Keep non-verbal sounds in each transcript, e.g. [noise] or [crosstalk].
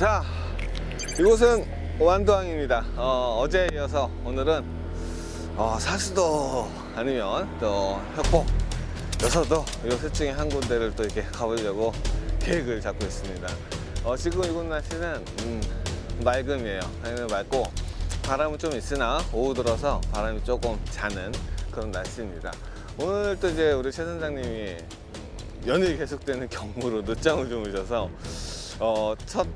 자, 이곳은 완도항입니다. 어, 제에 이어서 오늘은 어, 사수도 아니면 또 협곡, 여서도 이셋 중에 한 군데를 또 이렇게 가보려고 계획을 잡고 있습니다. 어, 지금 이곳 날씨는 음, 맑음이에요. 당연히 맑고 바람은 좀 있으나 오후 들어서 바람이 조금 자는 그런 날씨입니다. 오늘 또 이제 우리 최 선장님이 연일 계속되는 경무로 늦잠을 주무셔서 어, 첫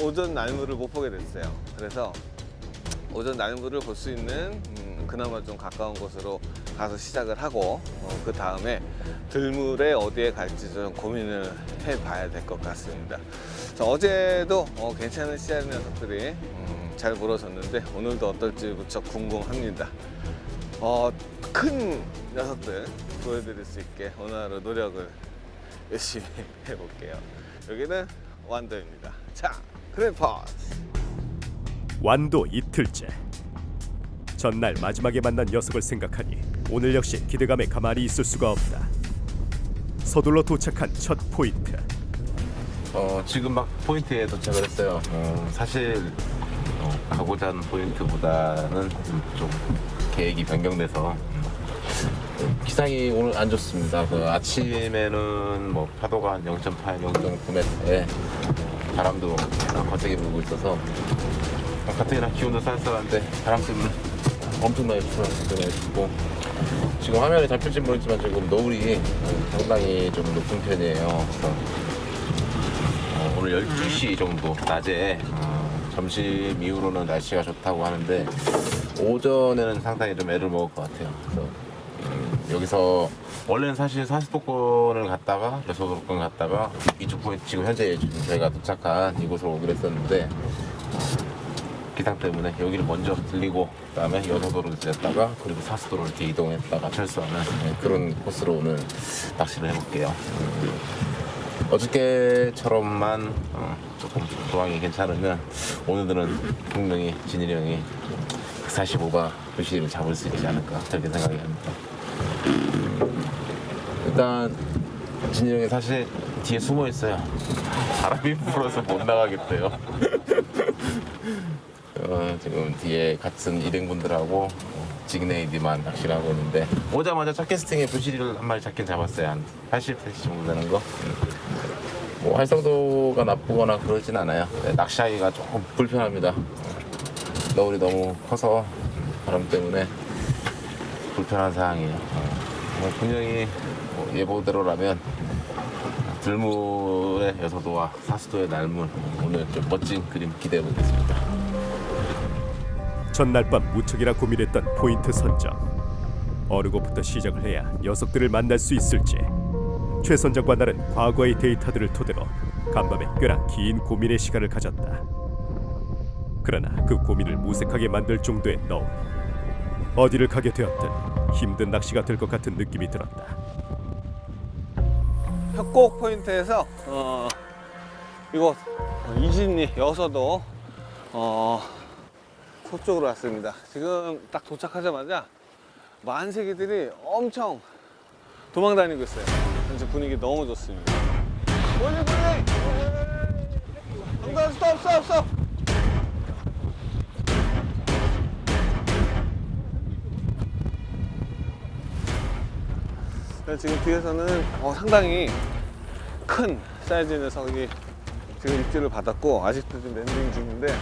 오전 날물을 못 보게 됐어요. 그래서 오전 날물을 볼수 있는 음, 그나마 좀 가까운 곳으로 가서 시작을 하고 어, 그 다음에 들물에 어디에 갈지 좀 고민을 해봐야 될 것 같습니다. 자, 어제도 어, 괜찮은 씨앗 녀석들이 음, 잘 물어졌는데 오늘도 어떨지 무척 궁금합니다. 어, 큰 녀석들 보여드릴 수 있게 오늘 하루 노력을 [laughs] 열심히 해볼게요. 여기는 완도입니다. 자, 그래퍼스. 완도 이틀째 전날 마지막에 만난 녀석을 생각하니 오늘 역시 기대감에 가만히 있을 수가 없다 서둘러 도착한 첫 포인트 어, 지금 막 포인트에 도착을 했어요. 어, 사실 어, 가고자 하는 포인트보다는 좀 계획이 변경돼서 음, 기상이 오늘 안 좋습니다. 그 아침에는 뭐 파도가 한 0.8, 0.9m에 바람도 거세게 불고 있어서 가뜩이나 기온도 쌀쌀한데 바람 때문에 엄청나게 불안하고 지금 화면에 잡힐지 모르겠지만 지금 노을이 상당히 좀 높은 편이에요. 어, 오늘 12시 정도 낮에 어, 점심 이후로는 날씨가 좋다고 하는데 오전에는 상당히 좀 애를 먹을 것 같아요. 여기서 원래는 사실 사스도권을 갔다가 여서도권 갔다가 이쪽 포인트 지금 현재 저희가 도착한 이곳으로 오기로 했었는데 기상 때문에 여기를 먼저 들리고 그다음에 여서도로 들렸다가 그리고 사스도로 이렇게 이동했다가 철수하는 네, 그런 코스로 오늘 낚시를 해볼게요. 어저께처럼만 어, 조금 조항이 괜찮으면 오늘은 분명히 진일이 형이 145가 부시를 잡을 수 있지 않을까 그렇게 생각이 합니다. 일단 진일이 형이 사실 뒤에 숨어 있어요. 바람이 불어서 못 나가겠대요. [laughs] 어, 지금 뒤에 같은 일행분들하고 직네이드만 낚시를 하고 있는데 오자마자 첫 캐스팅에 부시리를 한 마리 잡긴 잡았어요. 한 80cm 정도 되는 거? 뭐 활성도가 나쁘거나 그러진 않아요. 네, 낚시하기가 조금 불편합니다. 너울이 너무 커서 바람 때문에 불편한 상황이에요. 어, 뭐 분명히 뭐 예보대로라면 들물의 여서도와 사수도의 날물 오늘 좀 멋진 그림 기대해 보겠습니다. 전날 밤 무척이나 고민했던 포인트 선정. 어느 곳부터 시작을 해야 녀석들을 만날 수 있을지. 최 선장과 나는 과거의 데이터들을 토대로 간밤에 꽤나 긴 고민의 시간을 가졌다. 그러나 그 고민을 무색하게 만들 정도의 너울. 어디를 가게 되었든 힘든 낚시가 될 것 같은 느낌이 들었다 협곡 포인트에서 어, 이곳 이진리 여서도 어, 서쪽으로 왔습니다. 지금 딱 도착하자마자 만세기들이 엄청 도망 다니고 있어요. 현재 분위기 너무 좋습니다. 멀리 멀리! 잠깐 스톱 스톱 스톱! 지금 뒤에서는 어, 상당히 큰 사이즈의 녀석이 지금 입질을 받았고 아직도 지금 랜딩 중인데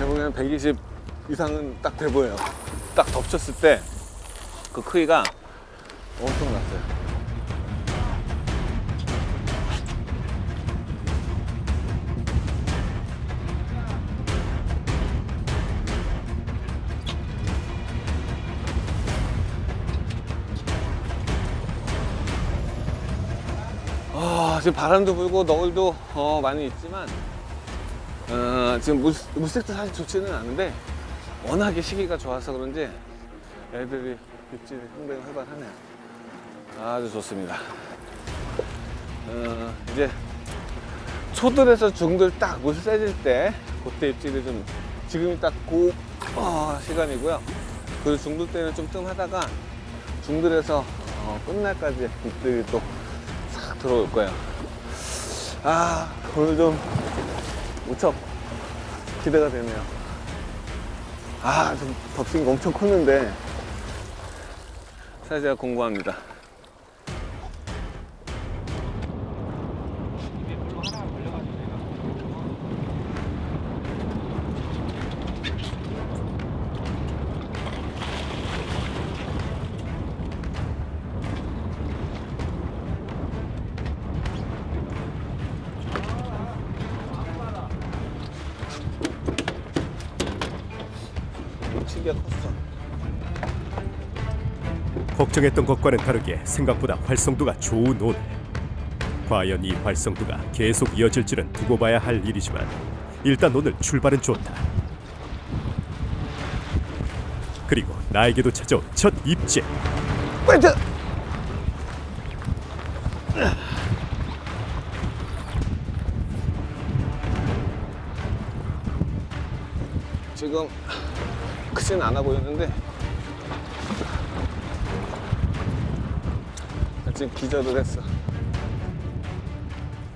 보기에는 120 이상은 딱 돼 보여요. 딱 덮쳤을 때 그 크기가 엄청 아, 지금 바람도 불고 너울도 어, 많이 있지만 어, 지금 물, 물색도 사실 좋지는 않은데 워낙에 시기가 좋아서 그런지 애들이 입질이 상당히 활발하네요. 아주 좋습니다. 어, 이제 초들에서 중들 딱 물 세질 때 그때 입질이 좀 지금이 딱그 어, 시간이고요. 그리고 중들 때는 좀 뜸하다가 중들에서 어, 끝날까지 입질이 또싹 들어올 거예요. 아, 오늘 좀 무척 기대가 되네요. 아, 좀 덕싱이 엄청 컸는데 사실 제가 공부합니다. 걱정했던 것과는 다르게 생각보다 활성도가 좋은 오늘. 과연 이 활성도가 계속 이어질지는 두고 봐야 할 일이지만 일단 오늘 출발은 좋다. 그리고 나에게도 찾아온 첫 입질. 포인트! 지금 크진 않아 보이는데 지금 기절을 했어.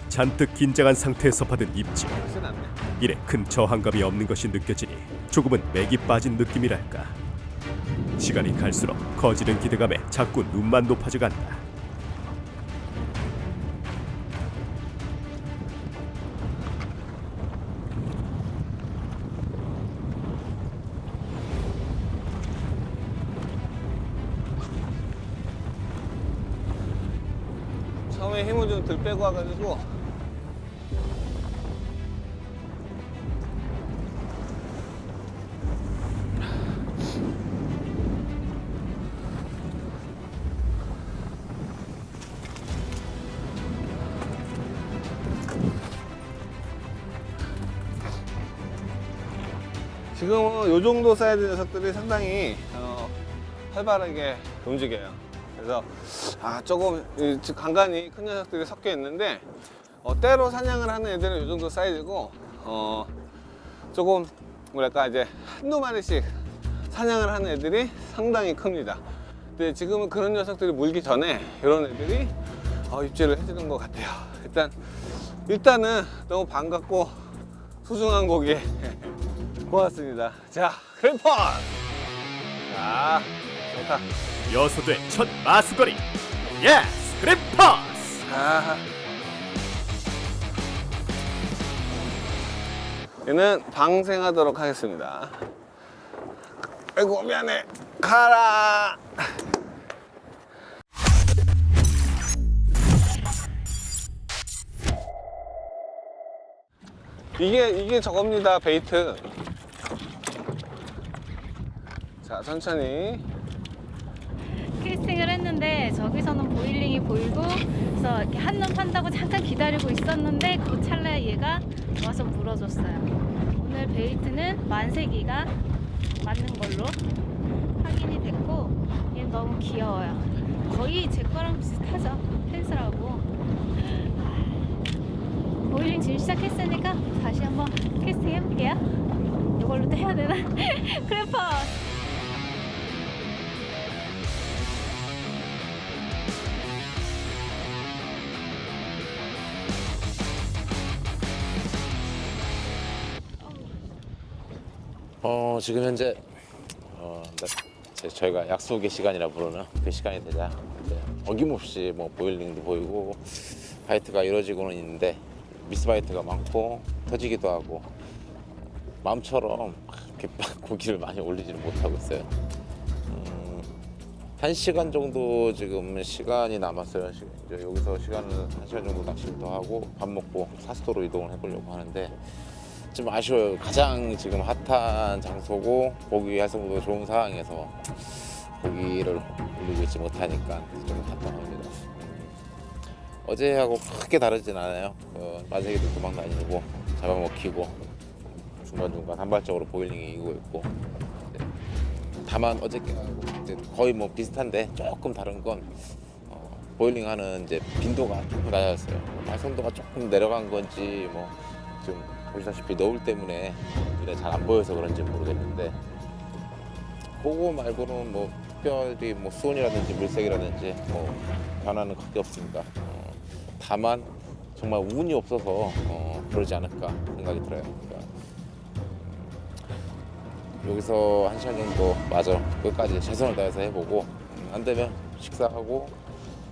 잔뜩 긴장한 상태에서 받은 않네. 이래 큰 저항감이 없는 것이 느껴지니 조금은 맥이 빠진 느낌이랄까. 시간이 갈수록 커지는 기대감에 자꾸 눈만 높아져 간다. 빼고 와가지고 지금은 이 정도 사이즈 녀석들이 상당히 어, 활발하게 움직여요. 그래서 아 조금 이, 즉 간간히 큰 녀석들이 섞여 있는데 어, 때로 사냥을 하는 애들은 이 정도 사이즈고 어, 조금 뭐랄까 이제 한두 마리씩 사냥을 하는 애들이 상당히 큽니다. 근데 지금은 그런 녀석들이 물기 전에 이런 애들이 어, 입질을 해주는 것 같아요. 일단 일단은 너무 반갑고 소중한 고기 [laughs] 고맙습니다. 자, 크림펀! 자, 좋다. 여수대 첫 마수거리. 예스! 그래 퍼스! 아. 얘는 방생하도록 하겠습니다. 아이고, 미안해. 가라! 이게, 이게 저겁니다, 베이트. 자, 천천히. 했는데 저기서는 보일링이 보이고 그래서 이렇게 한눈 판다고 잠깐 기다리고 있었는데 그 찰나에 얘가 와서 물어줬어요. 오늘 베이트는 만세기가 맞는 걸로 확인이 됐고 얘는 너무 귀여워요. 거의 제 거랑 비슷하죠. 펜슬하고 보일링 지금 시작했으니까 다시 한번 캐스팅 해볼게요. 이걸로 또 해야 되나? [laughs] 크래퍼 지금 현재 어, 네, 제- 저희가 약속의 시간이라 부르는 그 시간이 되자 이제 어김없이 뭐 보일링도 보이고 파이트가 이루어지고는 있는데 미스 파이트가 많고 터지기도 하고 마음처럼 이렇게 [laughs] 고기를 많이 올리지는 못하고 있어요. 음, 한 시간 정도 지금 시간이 남았어요. 시- 이제 여기서 시간을 한 시간 정도 낚시를 더 하고 밥 먹고 사수도로 이동을 해보려고 하는데 좀 아쉬워요. 가장 지금 핫한 장소고 고기 활성도 좋은 상황에서 고기를 올리고 있지 못하니까 좀 답답합니다. 어제하고 크게 다르진 않아요. 어, 만세기도 도망 다니고 잡아먹히고 중간중간 한발적으로 보일링이 이고 있고 네. 다만 어저께하고 거의 뭐 비슷한데 조금 다른 건 어, 보일링 하는 이제 빈도가 조금 낮았어요. 활성도가 조금 내려간 건지 뭐 지금 보시다시피 너울 때문에 눈에 잘 안 보여서 그런지 모르겠는데 그거 말고는 뭐 특별히 뭐 수온이라든지 물색이라든지 뭐 변화는 크게 없습니다. 어, 다만 정말 운이 없어서 어, 그러지 않을까 생각이 들어요. 그러니까 음, 여기서 한 시간 정도 마저 끝까지 최선을 다해서 해보고 음, 안 되면 식사하고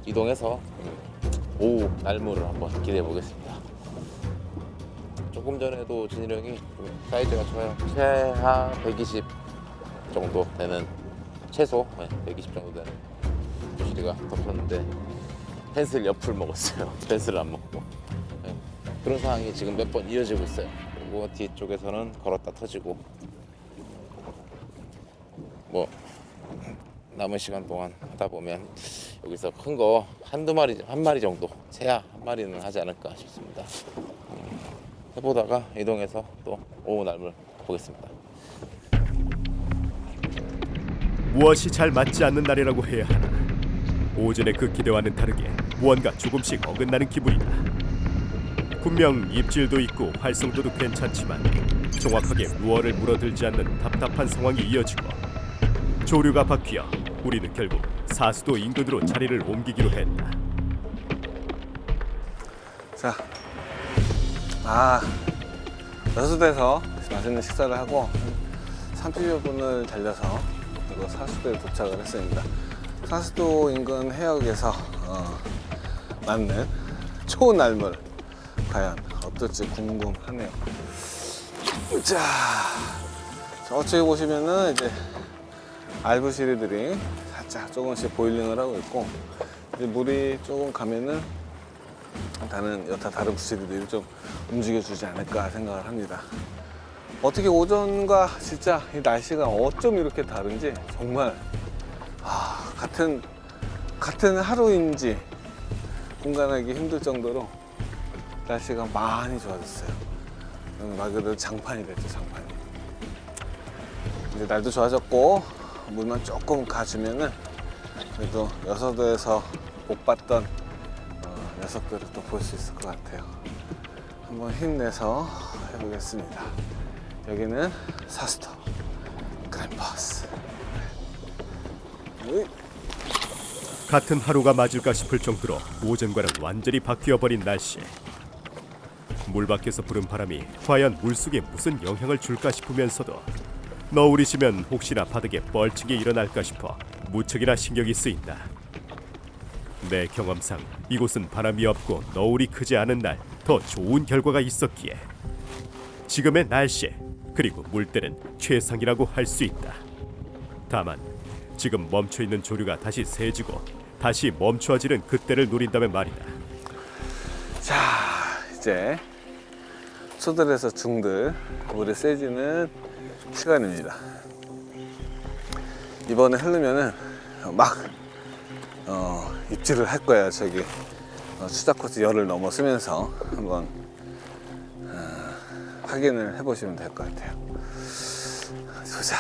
이동해서 음, 오후 날무를 한번 기대해 보겠습니다. 조금 전에도 진일 형이 좀 사이즈가 좋아요. 최하 120 정도 되는 최소 120 정도 되는 부시리가 덮였는데 펜스를 옆을 먹었어요. [laughs] 펜스를 안 먹고 네. 그런 상황이 지금 몇 번 이어지고 있어요. 그리고 뒤쪽에서는 걸었다 터지고 뭐 남은 시간 동안 하다 보면 여기서 큰 거 한두 마리 한 마리 정도 최하 한 마리는 하지 않을까 싶습니다. 음, 해보다가 이동해서 또 오후 날물 보겠습니다. 무엇이 잘 맞지 않는 날이라고 해야 하나? 오전의 그 기대와는 다르게 무언가 조금씩 어긋나는 기분이다. 분명 입질도 있고 활성도도 괜찮지만 정확하게 무어를 물어들지 않는 답답한 상황이 이어지고 조류가 바뀌어 우리는 결국 사수도 인근으로 자리를 옮기기로 했다. 자, 아 여수대에서 맛있는 식사를 하고 30여 분을 달려서 그리고 사수도에 도착을 했습니다. 사수도 인근 해역에서 어, 맞는 초날물 과연 어떨지 궁금하네요. 자, 저쪽에 보시면은 이제 알부시리들이 살짝 조금씩 보일링을 하고 있고 물이 조금 가면은 다른 여타 다른 부시리들이 좀 움직여주지 않을까 생각을 합니다. 어떻게 오전과 진짜 이 날씨가 어쩜 이렇게 다른지 정말 아, 같은 같은 하루인지 공간하기 힘들 정도로 날씨가 많이 좋아졌어요. 음, 말 그대로 장판이 됐죠, 장판이. 이제 날도 좋아졌고 물만 조금 가주면은 그래도 여서도에서 못 봤던 어, 녀석들을 또 볼 수 있을 것 같아요. 한번 힘내서 해보겠습니다. 여기는 사스터 그랜버스. 네. 같은 하루가 맞을까 싶을 정도로 오전과는 완전히 바뀌어 버린 날씨. 물 밖에서 부는 바람이 과연 물속에 무슨 영향을 줄까 싶으면서도 너울이시면 혹시나 바닥에 뻘치게 일어날까 싶어 무척이나 신경이 쓰인다. 내 경험상 이곳은 바람이 없고 너울이 크지 않은 날 더 좋은 결과가 있었기에 지금의 날씨 그리고 물때는 최상이라고 할 수 있다. 다만 지금 멈춰 있는 조류가 다시 세지고 다시 멈추어지는 그때를 노린다면 말이다. 자, 이제 초들에서 중들 물이 세지는 시간입니다. 이번에 흐르면은 막 어, 입질을 할 거예요. 저기 어, 추자 코스 열을 넘어서면서 한번 어, 확인을 해보시면 될 것 같아요. 보자.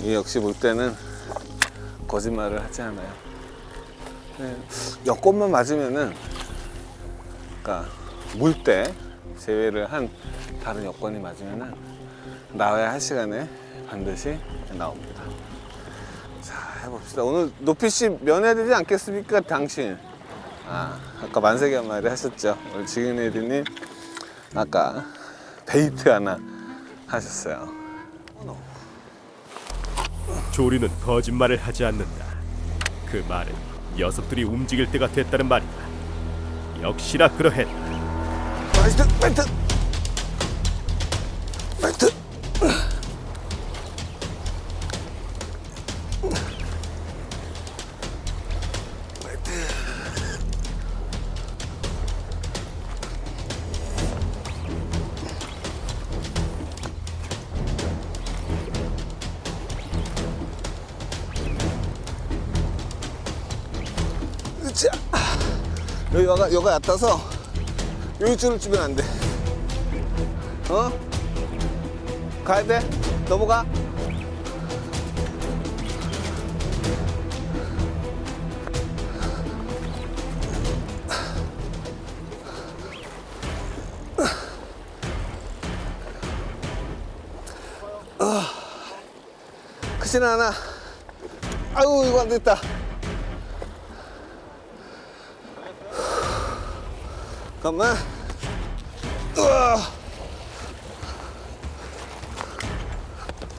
이 역시 물 때는 거짓말을 하지 않아요. 네, 여권만 맞으면은 그러니까 물 때 제외를 한 다른 여건이 맞으면은 나와야 할 시간에 반드시 나옵니다. 자 해봅시다. 오늘 높이씨 면해야 되지 않겠습니까, 당신? 아 아까 만세기 한 마디 하셨죠. 오늘 지근애드님 아까 데이트 하나 하셨어요. 조류는 거짓말을 하지 않는다. 그 말은 녀석들이 움직일 때가 됐다는 말이다. 역시나 그러했다. 라이트 멘트 멘트 여가 얕아서 여기 줄을 주면 안 돼. 어? 가야 돼? 넘어가? 크진 않아. 아유, 이거 안 됐다. 잠깐만. 으아.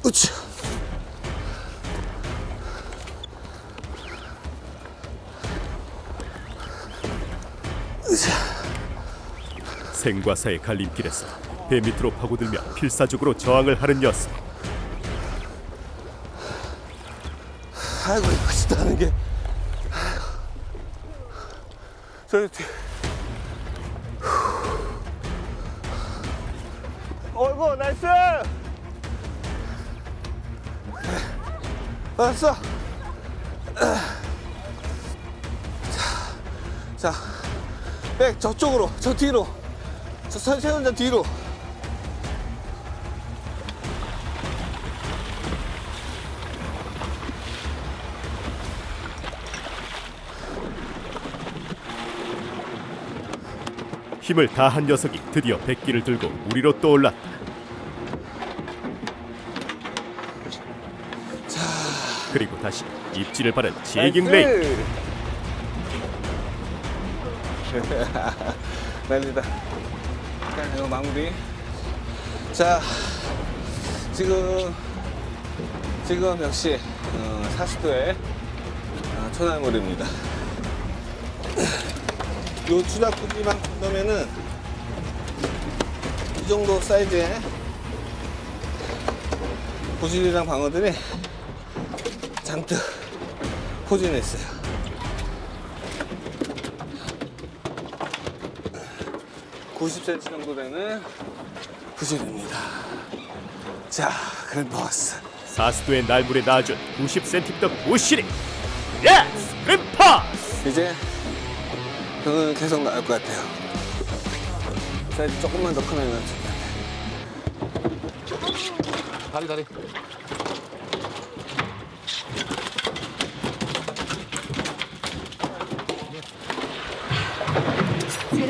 으치. 으쌰. 생과 사의 갈림길에서 배 밑으로 파고들며 필사적으로 저항을 하는 녀석. 아이고 하는 게 아이고. 뒤 어이구 나이스! 알았어 자 백 저쪽으로 저 뒤로. 저 선생님자 뒤로. 힘을 다한 녀석이 드디어 백기를 들고 우리로 떠올랐다. 그리고 다시 입질을 바른. 나이스. 난리다. 자, 이거 마무리. 자, 지금, 지금 역시, 어, 40도의 어, 초날물입니다. [clears throat] 요 추나꾸기만 넣으면은 이 정도 사이즈의 구질이랑 방어들이 잔뜩 포진해 있어요. 90cm 정도 되는 구질입니다. 자, 그랜버스. 사스도의 날물에 낳아준 90cm 구실이. 예스! 그림파! 이제 저는 계속 나올 것 같아요. 사이즈 조금만 더 크면 다리 다리.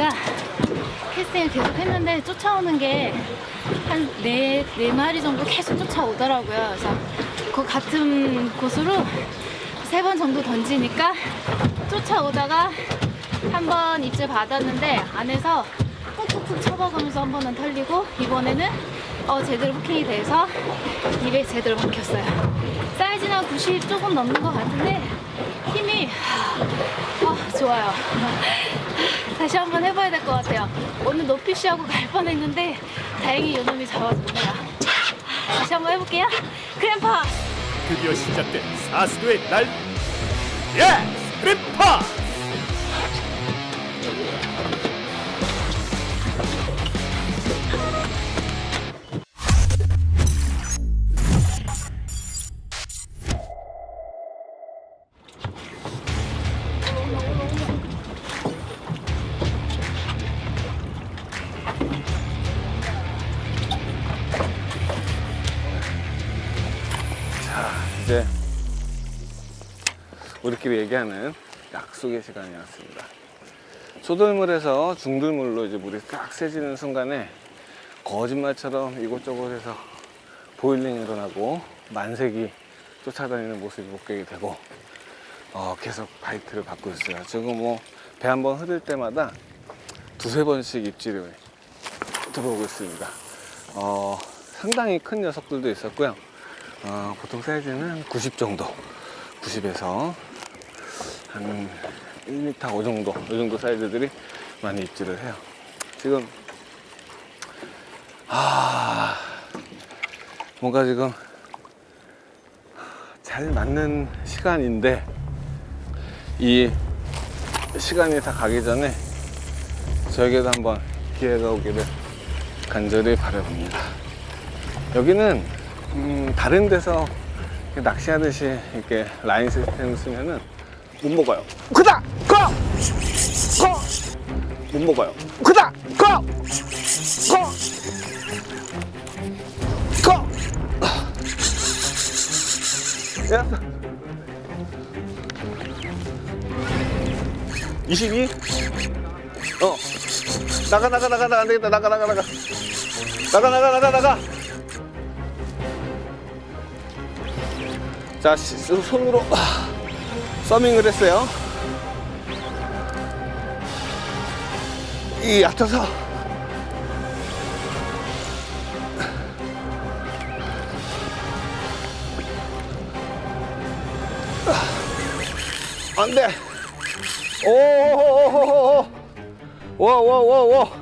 제가 캐스팅을 계속 했는데 쫓아오는 게 한 네, 네 마리 정도 계속 쫓아오더라고요. 그래서 그 같은 곳으로 세 번 정도 던지니까 쫓아오다가 한 번 입질 받았는데 안에서 푹푹푹 쳐박으면서 한 번은 털리고 이번에는 어, 제대로 후킹이 돼서 입에 제대로 박혔어요. 사이즈는 한90 조금 넘는 것 같은데 힘이 아, 좋아요. 다시 한번 해봐야 될 것 같아요. 오늘 높이쉬하고 갈 뻔했는데 다행히 요놈이 잡아줬네요. 다시 한번 해볼게요. 크램파! 드디어 시작된 사스도의 날. 예스! 그림파! 이제 우리끼리 얘기하는 약속의 시간이 왔습니다. 소들물에서 중들물로 이제 물이 싹 새지는 순간에 거짓말처럼 이곳저곳에서 보일링이 일어나고 만색이 쫓아다니는 모습이 목격이 되고 어, 계속 바이트를 받고 있어요. 지금 뭐 배 한 번 흐를 때마다 두세 번씩 입질이 들어오고 있습니다. 어, 상당히 큰 녀석들도 있었고요. 어, 보통 사이즈는 90 정도 90에서 한 1m 5 정도 이 정도 사이즈들이 많이 입질을 해요. 지금 아 뭔가 지금 잘 맞는 시간인데 이 시간이 다 가기 전에 저에게도 한번 기회가 오기를 간절히 바라봅니다. 여기는 음, 다른 데서 낚시하듯이 이렇게 라인 시스템을 쓰면은 못 먹어요. 크다! 커! 커! 못 먹어요. 크다! 커! 커! 커! 야! 22? 어. 나가, 나가, 나가, 나가, 안 되겠다. 나가, 나가, 나가. 나가, 나가, 나가, 나가. 자, 시- 손으로 아, 서밍을 했어요. 이 얕아서. 안돼. 오오오오오오오오오오오